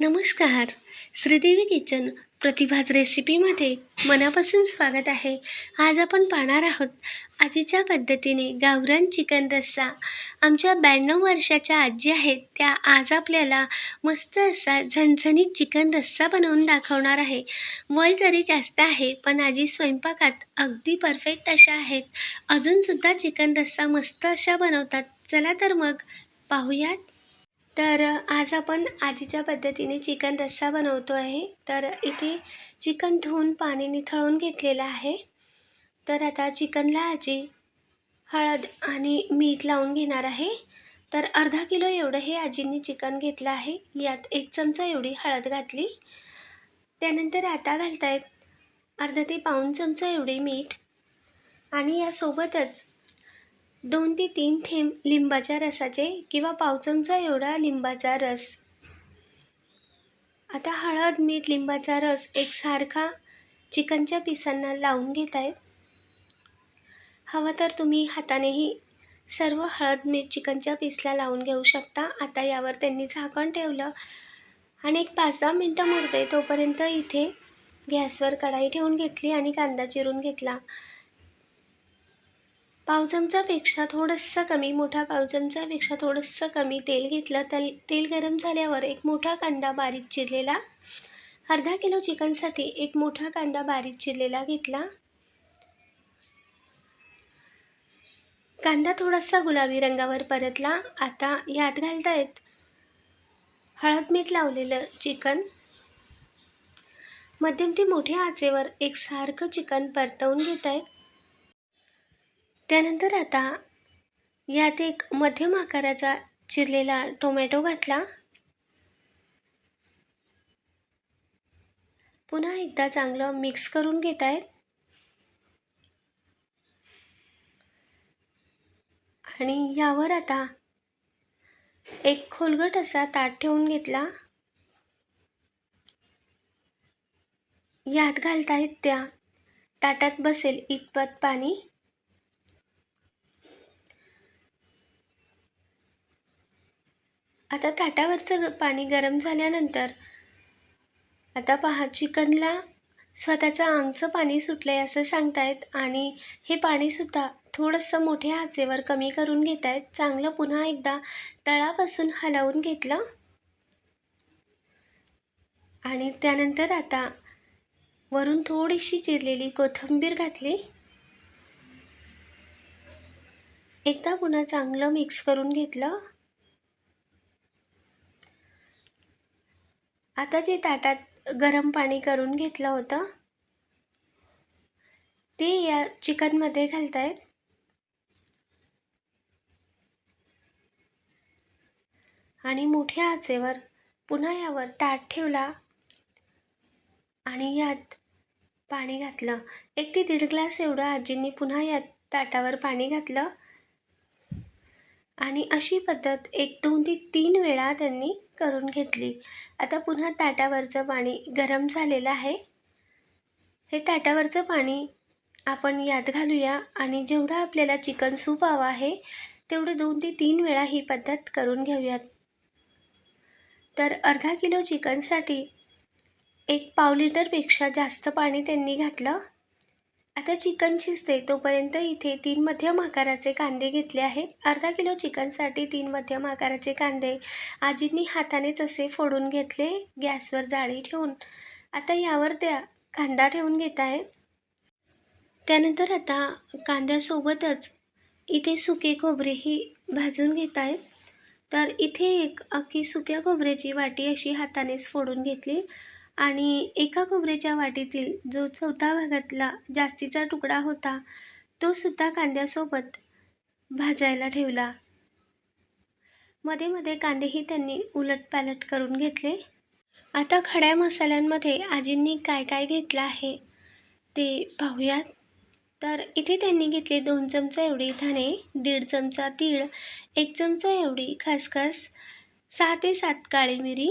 नमस्कार. श्रीदेवी किचन प्रतिभाज रेसिपीमध्ये मनापासून स्वागत आहे. आज आपण पाहणार आहोत आजीच्या पद्धतीने गावरान चिकन रस्सा. आमच्या ब्याण्णव वर्षाच्या आजी आहेत त्या आज आपल्याला मस्त असा झणझणीत चिकन रस्सा बनवून दाखवणार आहे. वय जरी जास्त आहे पण आजी स्वयंपाकात अगदी परफेक्ट अशा आहेत. अजूनसुद्धा चिकन रस्सा मस्त अशा बनवतात. चला तर मग पाहूयात. तर आज आपण आजीच्या पद्धतीने चिकन रस्सा बनवतो आहे. तर इथे चिकन धुवून पाणी निथळून घेतलेलं आहे. तर आता चिकनला आजी हळद आणि मीठ लावून घेणार आहे. तर अर्धा किलो एवढं हे आजींनी चिकन घेतलं आहे. यात एक चमचा एवढी हळद घातली. त्यानंतर आता घालतायत अर्धा ते पाऊण चमचा एवढे मीठ. आणि यासोबतच दोन ते तीन थेंब लिंबाच्या रसाचे किंवा पावचमचा एवढा लिंबाचा रस. आता हळद मीठ लिंबाचा रस एकसारखा चिकनच्या पिसांना लावून घेत आहेत हवं तर तुम्ही हातानेही सर्व हळद मीठ चिकनच्या पीसला लावून घेऊ शकता. आता यावर त्यांनी झाकण ठेवलं आणि एक पाच दहा मिनटं मुरते तोपर्यंत इथे गॅसवर कढाई ठेवून घेतली आणि कांदा चिरून घेतला. पाव चमचापेक्षा थोडंसं कमी मोठा पाव चमचापेक्षा थोडंसं कमी तेल घेतलं तल तेल गरम झाल्यावर एक मोठा कांदा बारीक चिरलेला अर्धा किलो चिकनसाठी एक मोठा कांदा बारीक चिरलेला घेतला. कांदा थोडासा गुलाबी रंगावर परतला. आता यात घालतायत हळद मीठ लावलेलं चिकन. मध्यम ते मोठ्या आचेवर एकसारखं चिकन परतवून घेत आहेत त्यानंतर आता यात एक मध्यम आकाराचा चिरलेला टोमॅटो घातला. पुन्हा एकदा चांगलं मिक्स करून घेत आहेत आणि यावर आता एक खोलगट असा ताट ठेवून घेतला. यात घालतायत त्या ताटात बसेल इतपत पाणी. आता ताटावरचं पाणी गरम झाल्यानंतर आता पहा चिकनला स्वतःचं आंगचं पाणी सुटलं आहे असं सांगतायत आणि हे पाणीसुद्धा थोडंसं मोठ्या आचेवर कमी करून घेत आहेत चांगलं पुन्हा एकदा तळापासून हलवून घेतलं. आणि त्यानंतर आता वरून थोडीशी चिरलेली कोथिंबीर घातली. एकदा पुन्हा चांगलं मिक्स करून घेतलं. आता जे ताटात गरम पाणी करून घेतलं होतं ते या चिकनमध्ये घालतायत. आणि मोठ्या आचेवर पुन्हा यावर ताट ठेवला आणि यात पाणी घातलं. एक ते दीड ग्लास एवढं आजींनी पुन्हा यात ताटावर पाणी घातलं. आणि अशी पद्धत एक दोन ते तीन वेळा त्यांनी करून घेतली. आता पुन्हा ताटावरचं पाणी गरम झालेलं आहे. हे ताटावरचं पाणी आपण यात घालूया आणि जेवढं आपल्याला चिकन सूप हवं आहे तेवढं दोन ते तीन वेळा ही पद्धत करून घेऊयात. तर अर्धा किलो चिकनसाठी एक पाव लिटरपेक्षा जास्त पाणी त्यांनी घातलं. आता चिकन शिजते तोपर्यंत इथे तीन मध्यम आकाराचे कांदे घेतले आहेत. अर्धा किलो चिकनसाठी तीन मध्यम आकाराचे कांदे आजींनी हातानेच असे फोडून घेतले गॅसवर जाळी ठेवून. आता यावर त्या कांदा ठेवून घेत आहे. त्यानंतर आता कांद्यासोबतच इथे सुके खोबरेही भाजून घेत आहेत तर इथे एक अख्खी सुक्या खोबऱ्याची वाटी अशी हातानेच फोडून घेतली. आणि एका खोबऱ्याच्या वाटीतील जो चौथा भागातला जास्तीचा तुकडा होता तो सुद्धा कांद्यासोबत भाजायला ठेवला. मध्ये मध्ये कांदेही त्यांनी उलटपालट करून घेतले. आता खड्या मसाल्यांमध्ये आजींनी काय काय घेतलं आहे ते पाहूयात. तर इथे त्यांनी घेतले दोन चमचा एवढी धणे दीड चमचा तीळ एक चमचा एवढी खसखस सहा ते सात काळी मिरी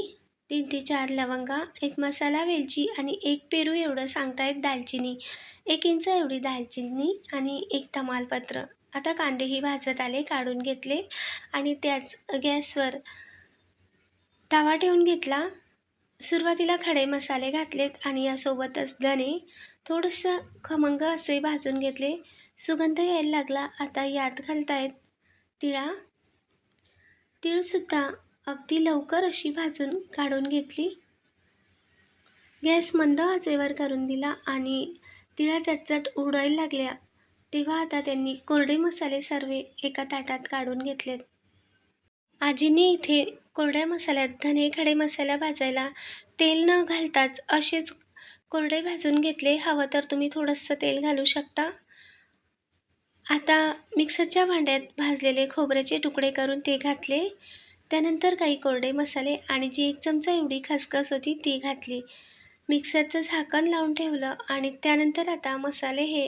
तीन ते चार लवंगा एक मसाला वेलची आणि एक पेरू एवढं सांगतायत दालचिनी. एक इंच एवढी दालचिनी आणि एक तमालपत्र. आता कांदेही भाजत आले काढून घेतले आणि त्याच गॅसवर तवा ठेवून घेतला. सुरुवातीला खडे मसाले घातलेत आणि यासोबतच धने थोडंसं खमंग असे भाजून घेतले. सुगंध यायला लागला. आता यात घालतायत तिळा. तिळसुद्धा अगदी लवकर अशी भाजून काढून घेतली. गॅस मंद आचेवर करून दिला आणि तिळा चटचट उडायला लागल्या. तेव्हा आता त्यांनी कोरडे मसाले सर्व एका ताटात काढून घेतलेत. आजीने इथे कोरड्या मसाल्यात धने खडे मसाला भाजायला तेल न घालताच असेच कोरडे भाजून घेतले. हवं तर तुम्ही थोडंसं तेल घालू शकता? आता मिक्सरच्या भांड्यात भाजलेले खोबऱ्याचे तुकडे करून ते घातले. त्यानंतर काही कोरडे मसाले आणि जी एक चमचा एवढी खसखस होती ती घातली. मिक्सरचं झाकण लावून ठेवलं आणि त्यानंतर आता मसाले हे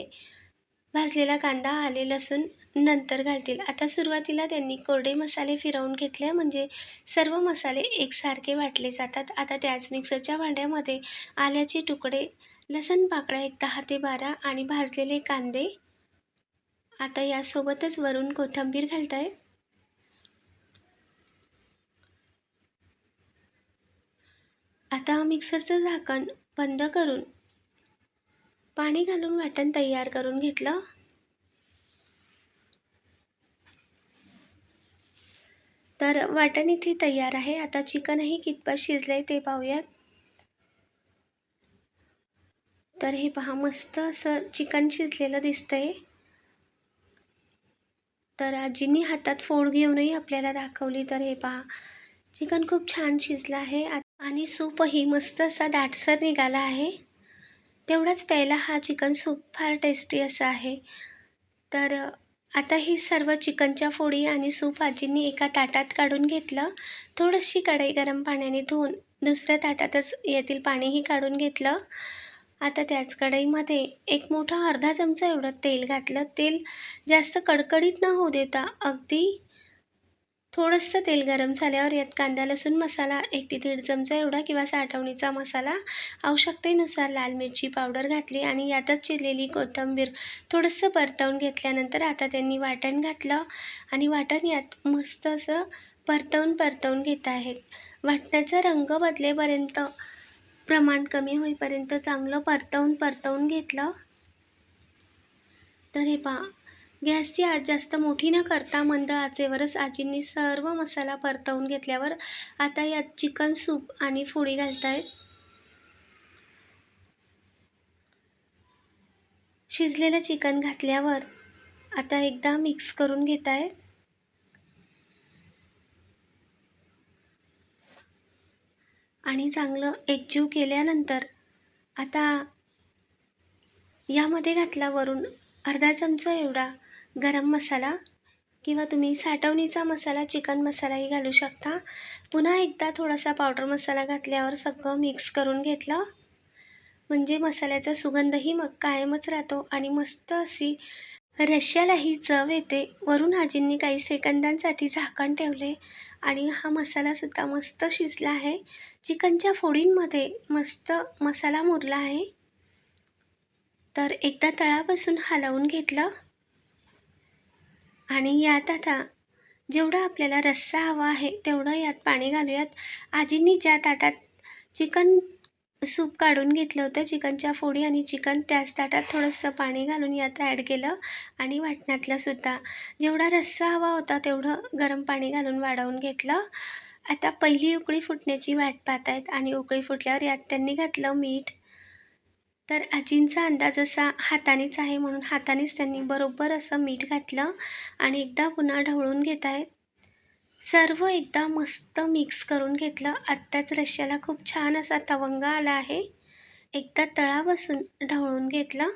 भाजलेला कांदा आले लसूण नंतर घालतील. आता सुरुवातीला त्यांनी कोरडे मसाले फिरवून घेतले म्हणजे सर्व मसाले एकसारखे वाटले जातात. आता त्याच मिक्सरच्या भांड्यामध्ये आल्याचे तुकडे लसण पाकळ्या एक दहा ते बारा आणि भाजलेले कांदे आता यासोबतच वरून कोथिंबीर घालतायत. आता मिक्सरचं झाकण बंद करून पाणी घालून वाटण तयार करून घेतलं. तर वाटण इथे तयार आहे. आता चिकनही कितपत शिजलंय ते पाहूयात. तर हे पहा मस्त असं चिकन शिजलेलं दिसतंय. तर आजींनी हातात फोड घेऊनही आपल्याला दाखवली. तर हे पहा चिकन खूप छान शिजलं आहे. आणि सूपही मस्त असा दाटसर निघाला आहे. तेवढाच प्यायला हा चिकन सूप फार टेस्टी असा आहे. तर आता ही सर्व चिकनच्या फोडी आणि सूप आजींनी एका ताटात काढून घेतलं. थोडीशी कढई गरम पाण्याने धुवून दुसऱ्या ताटातच यातील पाणीही काढून घेतलं. आता त्याच कढईमध्ये एक मोठा अर्धा चमचा एवढं तेल घातलं. तेल जास्त कडकडीत न होऊ देता अगदी थोडंसं तेल गरम झाल्यावर यात कांदा लसूण मसाला एक ते दीड चमचा एवढा किंवा साठवणीचा मसाला आवश्यकतेनुसार लाल मिरची पावडर घातली आणि यातच चिरलेली कोथिंबीर थोडंसं परतवून घेतल्यानंतर आता त्यांनी वाटण घातलं आणि वाटण यात मस्त असं परतवून परतवून घेत आहेत. वाटणाचा रंग बदलेपर्यंत प्रमाण कमी होईपर्यंत चांगलं परतवून परतवून घेतलं. तर हे पहा गॅसची आज जास्त मोठी न करता मंद आचेवरच आजींनी सर्व मसाला परतवून घेतल्यावर आता यात चिकन सूप आणि फोडी घालतायत शिजलेलं चिकन घातल्यावर आता एकदा मिक्स करून घेत आहेत आणि चांगलं एकजीव केल्यानंतर आता यामध्ये घातला वरून अर्धा चमचा एवढा गरम मसाला किंवा तुम्ही साठवणीचा मसाला चिकन मसालाही घालू शकता. पुन्हा एकदा थोडासा पावडर मसाला घातल्यावर सगळं मिक्स करून घेतलं. म्हणजे मसाल्याचा सुगंधही मग कायमच राहतो आणि मस्त अशी रश्यालाही चव येते. वरून आजींनी काही सेकंदांसाठी झाकण ठेवले आणि हा मसालासुद्धा मस्त शिजला आहे. चिकनच्या फोडींमध्ये मस्त मसाला मुरला आहे. तर एकदा तळापासून हलवून घेतलं. आणि यात आता जेवढा आपल्याला रस्सा हवा आहे तेवढं यात पाणी घालूयात. आजींनी ज्या ताटात चिकन सूप काढून घेतलं होतं चिकनच्या फोडी आणि चिकन त्याच ताटात थोडंसं पाणी घालून यात ॲड केलं आणि वाटण्यातलं सुद्धा. जेवढा रस्सा हवा होता तेवढं गरम पाणी घालून वाढवून घेतलं. आता पहिली उकळी फुटण्याची वाट पाहत आहेत आणि उकळी फुटल्यावर यात त्यांनी घातलं मीठ तर आजींचा अंदाज असा हातानेच आहे म्हणून हातानेच त्यांनी बरोबर असं मीठ घातलं आणि एकदा पुन्हा ढवळून घेत आहेत सर्व एकदा मस्त मिक्स करून घेतलं. आत्ताच रश्श्याला खूप छान असा तवंग आला आहे. एकदा तळा बसून ढवळून घेतलं.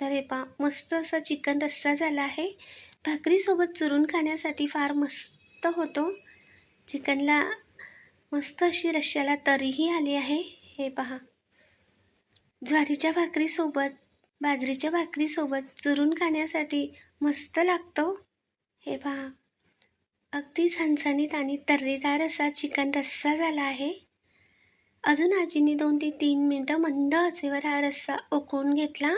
तर हे पा मस्त असा चिकन रस्सा झाला आहे. भाकरीसोबत चुरून खाण्यासाठी फार मस्त होतो. चिकनला मस्त अशी रश्श्याला तरीही आली आहे. हे पहा ज्वारीच्या भाकरीसोबत बाजरीच्या भाकरीसोबत चुरून खाण्यासाठी मस्त लागतो. हे पहा. अगदी झणझणीत आणि तर्रीदार असा चिकन रस्सा झाला आहे. अजून आजींनी दोन ते तीन मिनटं मंद आचेवर हा रस्सा उकळून घेतला.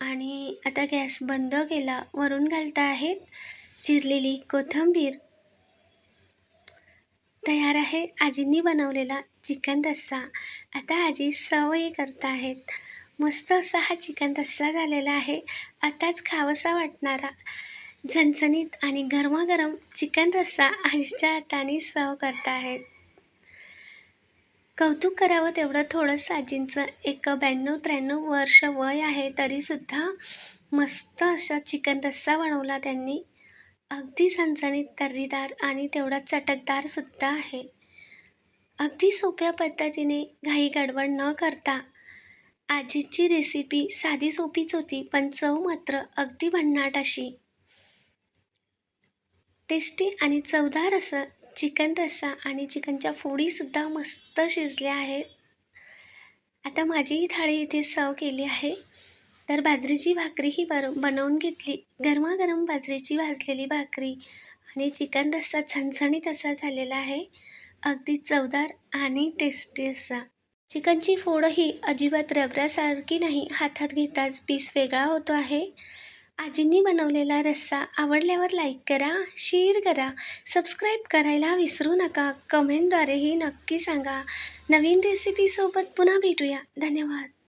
आणि आता गॅस बंद केला. वरून घालता आहेत चिरलेली कोथिंबीर तयार आहे. आजींनी बनवलेला चिकन रस्सा. आता आजी सवयी करत आहेत. मस्त असा हा चिकन रस्सा झालेला आहे. आताच खावसा वाटणारा. झणझणीत आणि गरमागरम चिकन रस्सा आजीच्या हाताने सर्व करत आहेत. कौतुक करावं तेवढं थोडंसं आजींचं. एक ब्याण्णव त्र्याण्णव वर्ष वय आहे तरीसुद्धा मस्त असा चिकन रस्सा बनवला त्यांनी. अगदी झणझणीत तर्रीदार आणि तेवढा चटकदारसुद्धा आहे. अगदी सोप्या पद्धतीने घाई गडबड न करता आजीची रेसिपी साधी सोपीच होती पण चव मात्र अगदी भन्नाट अशी. टेस्टी आणि चवदार असं चिकन रस्सा आणि चिकनच्या फोडीसुद्धा मस्त शिजल्या आहेत. आता माझी ही थाळी इथे सर्व केली आहे. तर बाजरीची भाकरीही बर बनवून घेतली. गरमागरम बाजरीची भाजलेली भाकरी आणि चिकन रस्सा झणझणीत असा झालेला आहे. अगदी चवदार आणि टेस्टी असा. चिकनची फोडही अजिबात रबरासारखी नाही. हातात घेताच पीस वेगळा होतो आहे. आजींनी बनवलेला रस्सा आवडल्यावर लाईक करा शेअर करा सबस्क्राईब करायला विसरू नका. कमेंटद्वारेही नक्की सांगा. नवीन रेसिपीसोबत पुन्हा भेटूया. धन्यवाद.